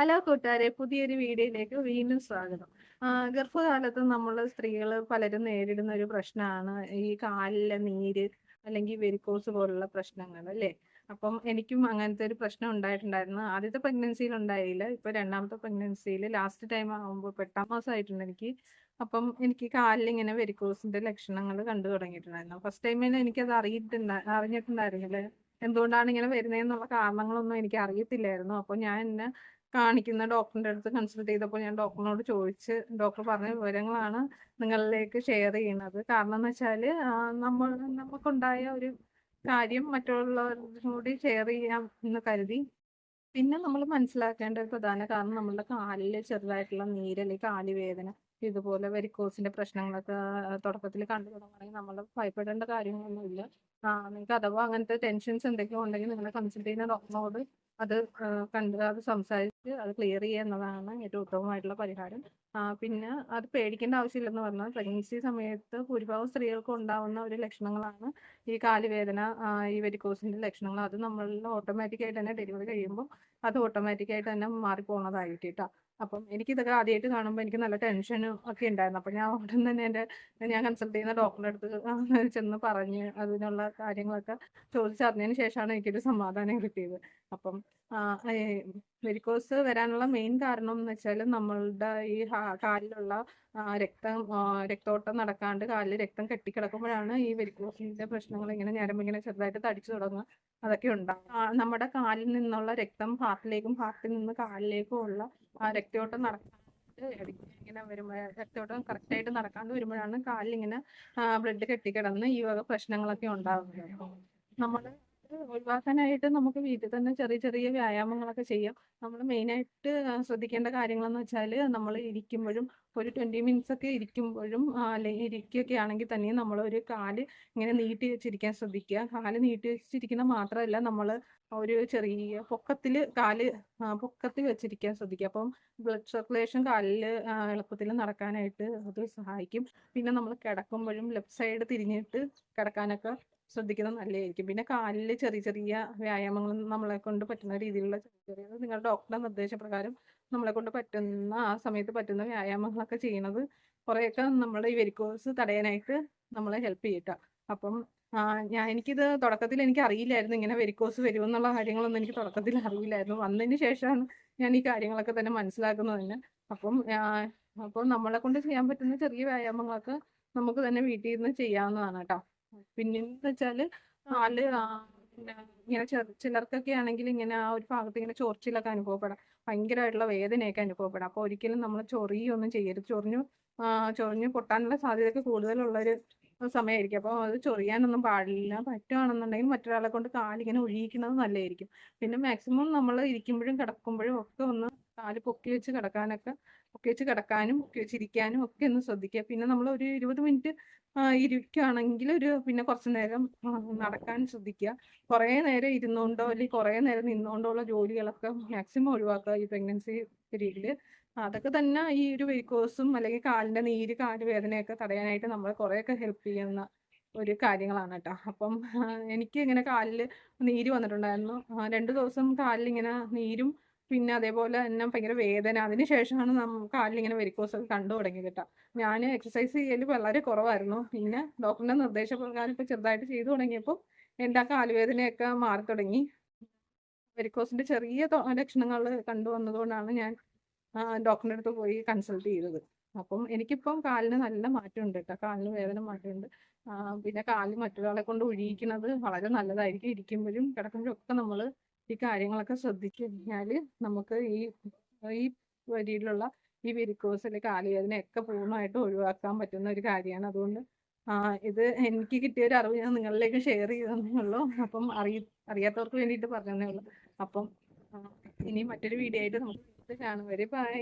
Hello കൂട്ടുകാരെ പുതിയൊരു വീഡിയോയിലേക്ക് വീണ്ടും സ്വാഗതം. ഗർഭകാലത്ത് നമ്മൾ സ്ത്രീകൾ പലരും നേരിടുന്ന ഒരു പ്രശ്നമാണ് ഈ കാലിലെ നീര് അല്ലെങ്കിൽ വെരിക്കോസ് പോലുള്ള പ്രശ്നങ്ങൾ അല്ലേ? അപ്പം എനിക്കും അങ്ങനത്തെ ഒരു പ്രശ്നം ഉണ്ടായിട്ടുണ്ടായിരുന്നു. ആദ്യത്തെ പ്രഗ്നൻസിയിൽ ഉണ്ടായില്ല. ഇപ്പൊ രണ്ടാമത്തെ പ്രഗ്നൻസിയിൽ ലാസ്റ്റ് ടൈം ആകുമ്പോൾ എട്ടാം മാസമായിട്ടുണ്ട് എനിക്ക്. അപ്പം എനിക്ക് കാലിൽ ഇങ്ങനെ വെരിക്കോസിന്റെ ലക്ഷണങ്ങൾ കണ്ടു തുടങ്ങിയിട്ടുണ്ടായിരുന്നു. ഫസ്റ്റ് ടൈമിൽ എനിക്കത് അറിയിട്ടുണ്ടാ അറിഞ്ഞിട്ടുണ്ടായിരുന്നില്ല. എന്തുകൊണ്ടാണ് ഇങ്ങനെ വരുന്നതെന്നുള്ള കാരണങ്ങളൊന്നും എനിക്ക് അറിയത്തില്ലായിരുന്നു. അപ്പോൾ ഞാൻ എന്നെ കാണിക്കുന്ന ഡോക്ടറിന്റെ അടുത്ത് കൺസൾട്ട് ചെയ്തപ്പോൾ ഞാൻ ഡോക്ടറിനോട് ചോദിച്ച് ഡോക്ടർ പറഞ്ഞ വിവരങ്ങളാണ് നിങ്ങളിലേക്ക് ഷെയർ ചെയ്യുന്നത്. കാരണം എന്ന് വെച്ചാൽ നമ്മൾ നമുക്കുണ്ടായ ഒരു കാര്യം മറ്റുള്ളവരോടും കൂടി ഷെയർ ചെയ്യാം എന്ന് കരുതി. പിന്നെ നമ്മൾ മനസ്സിലാക്കേണ്ട ഒരു പ്രധാന കാരണം നമ്മളുടെ കാലിൽ ചെറുതായിട്ടുള്ള നീര് അല്ലെങ്കിൽ കാൽ വേദന ഇതുപോലെ വെരിക്കോസിന്റെ പ്രശ്നങ്ങളൊക്കെ തുടക്കത്തിൽ കണ്ടു തുടങ്ങുകയാണെങ്കിൽ നമ്മൾ ഭയപ്പെടേണ്ട കാര്യങ്ങളൊന്നുമില്ല. നിങ്ങൾക്ക് അഥവാ അങ്ങനത്തെ ടെൻഷൻസ് എന്തെങ്കിലും ഉണ്ടെങ്കിൽ നിങ്ങളെ കൺസൾട്ട് ചെയ്യുന്ന ഡോക്ടറിനോട് അത് കണ്ട് അത് സംസാരിച്ച് അത് ക്ലിയർ ചെയ്യുക എന്നതാണ് ഏറ്റവും ഉത്തമമായിട്ടുള്ള പരിഹാരം. പിന്നെ അത് പേടിക്കേണ്ട ആവശ്യമില്ലെന്ന് പറഞ്ഞാൽ പ്രഗ്നൻസി സമയത്ത് ഭൂരിഭാഗം സ്ത്രീകൾക്ക് ഉണ്ടാവുന്ന ഒരു ലക്ഷണങ്ങളാണ് ഈ കാലുവേദന ഈ വെരിക്കോസിന്റെ ലക്ഷണങ്ങൾ. അത് നമ്മളിൽ ഓട്ടോമാറ്റിക് ആയിട്ട് തന്നെ ഡെലിവറി കഴിയുമ്പോൾ അത് ഓട്ടോമാറ്റിക് ആയിട്ട് തന്നെ മാറിപ്പോണതായിട്ട് കേട്ടോ അപ്പം എനിക്ക് ഇതൊക്കെ ആദ്യമായിട്ട് കാണുമ്പോൾ എനിക്ക് നല്ല ടെൻഷനും ഒക്കെ ഉണ്ടായിരുന്നു. അപ്പം ഞാൻ ഉടൻ തന്നെ എന്റെ ഞാൻ കൺസൾട്ട് ചെയ്യുന്ന ഡോക്ടറുടെ അടുത്ത് ചെന്ന് പറഞ്ഞ് അതിനുള്ള കാര്യങ്ങളൊക്കെ ചോദിച്ചറിഞ്ഞതിന് ശേഷമാണ് എനിക്കൊരു സമാധാനം കിട്ടിയത്. അപ്പം വെരിക്കോസ് വരാനുള്ള മെയിൻ കാരണം എന്ന് വെച്ചാൽ നമ്മളുടെ ഈ കാലിലുള്ള രക്തം രക്തോട്ടം നടക്കാണ്ട് കാലിൽ രക്തം കെട്ടിക്കിടക്കുമ്പോഴാണ് ഈ വെരിക്കോസിന്റെ പ്രശ്നങ്ങൾ ഇങ്ങനെ ഞരമ്പ് ഇങ്ങനെ ചെറുതായിട്ട് തടിച്ചു തുടങ്ങുക. അതൊക്കെ ഉണ്ടാകും നമ്മുടെ കാലിൽ നിന്നുള്ള രക്തം ഹാർട്ടിലേക്കും ഹാർട്ടിൽ നിന്ന് കാലിലേക്കും ഉള്ള ആ രക്തയോട്ടം നടക്കാണ്ട് ഇങ്ങനെ വരുമ്പോൾ രക്തയോട്ടം കറക്റ്റ് ആയിട്ട് നടക്കാണ്ട് വരുമ്പോഴാണ് കാലിൽ ഇങ്ങനെ ബ്ലഡ് കെട്ടിക്കിടന്ന് ഈ വക പ്രശ്നങ്ങളൊക്കെ ഉണ്ടാകുന്നത് നമ്മൾ ഒഴിവാക്കാനായിട്ട് നമുക്ക് വീട്ടിൽ തന്നെ ചെറിയ ചെറിയ വ്യായാമങ്ങളൊക്കെ ചെയ്യാം. നമ്മൾ മെയിനായിട്ട് ശ്രദ്ധിക്കേണ്ട കാര്യങ്ങളെന്ന് വെച്ചാൽ നമ്മൾ ഇരിക്കുമ്പോഴും ഒരു ട്വന്റി മിനിറ്റ്സ് ഒക്കെ ഇരിക്കുമ്പോഴും അല്ലെങ്കിൽ ഇരിക്കുകയൊക്കെ ആണെങ്കിൽ തന്നെയും ഒരു കാൽ ഇങ്ങനെ നീട്ടി വെച്ചിരിക്കാൻ ശ്രദ്ധിക്കുക. കാൽ നീട്ടി വെച്ചിരിക്കുന്ന മാത്രമല്ല നമ്മൾ ഒരു ചെറിയ പൊക്കത്തിൽ കാൽ പൊക്കത്തിൽ വെച്ചിരിക്കാൻ ശ്രദ്ധിക്കുക. അപ്പം ബ്ലഡ് സർക്കുലേഷൻ കാലിൽ എളുപ്പത്തിൽ നടക്കാനായിട്ട് അത് സഹായിക്കും. പിന്നെ നമ്മൾ കിടക്കുമ്പോഴും ലെഫ്റ്റ് സൈഡ് തിരിഞ്ഞിട്ട് കിടക്കാനൊക്കെ ശ്രദ്ധിക്കുന്നത് നല്ലതായിരിക്കും. പിന്നെ കാലിൽ ചെറിയ ചെറിയ വ്യായാമങ്ങൾ നമ്മളെ കൊണ്ട് പറ്റുന്ന രീതിയിലുള്ള ചെറിയ ചെറിയ നിങ്ങളുടെ ഡോക്ടറുടെ നിർദ്ദേശപ്രകാരം നമ്മളെ കൊണ്ട് പറ്റുന്ന ആ സമയത്ത് പറ്റുന്ന വ്യായാമങ്ങളൊക്കെ ചെയ്യുന്നത് കുറേയൊക്കെ നമ്മുടെ ഈ വെരിക്കോസ് തടയാനായിട്ട് നമ്മളെ ഹെൽപ്പ് ചെയ്യട്ടോ. അപ്പം ഞാൻ എനിക്കിത് തുടക്കത്തിൽ എനിക്ക് അറിയില്ലായിരുന്നു ഇങ്ങനെ വെരിക്കോസ് വരുമെന്നുള്ള കാര്യങ്ങളൊന്നും എനിക്ക് തുടക്കത്തിൽ അറിയില്ലായിരുന്നു. വന്നതിന് ശേഷമാണ് ഞാൻ ഈ കാര്യങ്ങളൊക്കെ തന്നെ മനസ്സിലാക്കുന്നത് തന്നെ അപ്പം ആ, അപ്പോൾ നമ്മളെ കൊണ്ട് ചെയ്യാൻ പറ്റുന്ന ചെറിയ വ്യായാമങ്ങളൊക്കെ നമുക്ക് തന്നെ വീട്ടിൽ നിന്ന് ചെയ്യാവുന്നതാണ് കേട്ടോ. പിന്നെന്ന് വെച്ചാൽ നാല് ആ, പിന്നെ ഇങ്ങനെ ചിലർക്കൊക്കെ ആണെങ്കിൽ ഇങ്ങനെ ആ ഒരു ഭാഗത്ത് ഇങ്ങനെ ചൊറിച്ചിലൊക്കെ അനുഭവപ്പെടാം. ഭയങ്കരമായിട്ടുള്ള വേദനയൊക്കെ അനുഭവപ്പെടാം. അപ്പോൾ ഒരിക്കലും നമ്മൾ ചൊറിയൊന്നും ചെയ്യരുത്. ചൊറിഞ്ഞു ചൊറിഞ്ഞു പൊട്ടാനുള്ള സാധ്യതയൊക്കെ കൂടുതലുള്ളൊരു സമയമായിരിക്കും അപ്പോൾ അത് ചൊറിയാനൊന്നും പാടില്ല. പറ്റുകയാണെന്നുണ്ടെങ്കിൽ മറ്റൊരാളെ കൊണ്ട് കാലിങ്ങനെ ഒഴിയിക്കുന്നത് നല്ലതായിരിക്കും. പിന്നെ മാക്സിമം നമ്മൾ ഇരിക്കുമ്പോഴും കിടക്കുമ്പോഴും ഒക്കെ ഒന്ന് കാൽ പൊക്കി വെച്ച് കിടക്കാനൊക്കെ പൊക്കി വെച്ച് കിടക്കാനും പൊക്കി വെച്ച് ഇരിക്കാനും ഒക്കെ ഒന്ന് ശ്രദ്ധിക്കുക. പിന്നെ നമ്മൾ ഒരു ഇരുപത് മിനിറ്റ് ഇരിക്കുകയാണെങ്കിൽ ഒരു പിന്നെ കുറച്ച് നേരം നടക്കാൻ ശ്രദ്ധിക്കുക. കുറേ നേരം ഇരുന്നുകൊണ്ടോ അല്ലെങ്കിൽ കുറേ നേരം നിന്നുകൊണ്ടോ ഉള്ള ജോലികളൊക്കെ മാക്സിമം ഒഴിവാക്കുക ഈ പ്രഗ്നൻസി പീരീഡിൽ അതൊക്കെ തന്നെ ഈ ഒരു വെരിക്കോസും അല്ലെങ്കിൽ കാലിന്റെ നീര് കാൽ വേദനയൊക്കെ തടയാനായിട്ട് നമ്മളെ കുറേയൊക്കെ ഹെൽപ്പ് ചെയ്യുന്ന ഒരു കാര്യങ്ങളാണ് കേട്ടോ. അപ്പം എനിക്ക് ഇങ്ങനെ കാലിൽ നീര് വന്നിട്ടുണ്ടായിരുന്നു. രണ്ടു രണ്ട് ദിവസം കാലിൽ ഇങ്ങനെ നീരും പിന്നെ അതേപോലെ തന്നെ ഭയങ്കര വേദന. അതിന് ശേഷമാണ് നമ്മ കാലിൽ ഇങ്ങനെ വെരിക്കോസ് ഒക്കെ കണ്ടു തുടങ്ങിയത് കേട്ടോ. ഞാൻ എക്സസൈസ് ചെയ്യൽ വളരെ കുറവായിരുന്നു. പിന്നെ ഡോക്ടറിന്റെ നിർദ്ദേശപ്രകാരം ഇപ്പൊ ചെറുതായിട്ട് ചെയ്തു തുടങ്ങിയപ്പോൾ എന്റെ ആ കാലുവേദനയൊക്കെ മാറി തുടങ്ങി. വെരിക്കോസിന്റെ ചെറിയ ലക്ഷണങ്ങൾ കണ്ടു വന്നതുകൊണ്ടാണ് ഞാൻ ഡോക്ടറിന്റെ അടുത്ത് പോയി കൺസൾട്ട് ചെയ്തത്. അപ്പം എനിക്കിപ്പം കാലിന് നല്ല മാറ്റമുണ്ട് കേട്ടോ. കാലിന് വേദന മാറ്റമുണ്ട്. പിന്നെ കാലിൽ മറ്റൊരാളെ കൊണ്ട് ഒഴിയിക്കുന്നത് വളരെ നല്ലതായിരിക്കും. ഇരിക്കുമ്പോഴും കിടക്കുമ്പോഴും ഒക്കെ നമ്മൾ ഈ കാര്യങ്ങളൊക്കെ ശ്രദ്ധിച്ചു കഴിഞ്ഞാൽ നമുക്ക് ഈ ഈ വരിയിലുള്ള ഈ വെരിക്കോസ് അല്ലെങ്കിൽ കാലുവേദനയൊക്കെ പൂർണമായിട്ട് ഒഴിവാക്കാൻ പറ്റുന്ന ഒരു കാര്യമാണ്. അതുകൊണ്ട് ഇത് എനിക്ക് കിട്ടിയ ഒരു അറിവ് ഞാൻ നിങ്ങളിലേക്ക് ഷെയർ ചെയ്തതേ ഉള്ളൂ അപ്പം അറിയ അറിയാത്തവർക്ക് വേണ്ടിയിട്ട് പറഞ്ഞതേ ഉള്ളൂ. അപ്പം ഇനി മറ്റൊരു വീഡിയോ ആയിട്ട് നമുക്ക് കാണും വരെ. ബൈ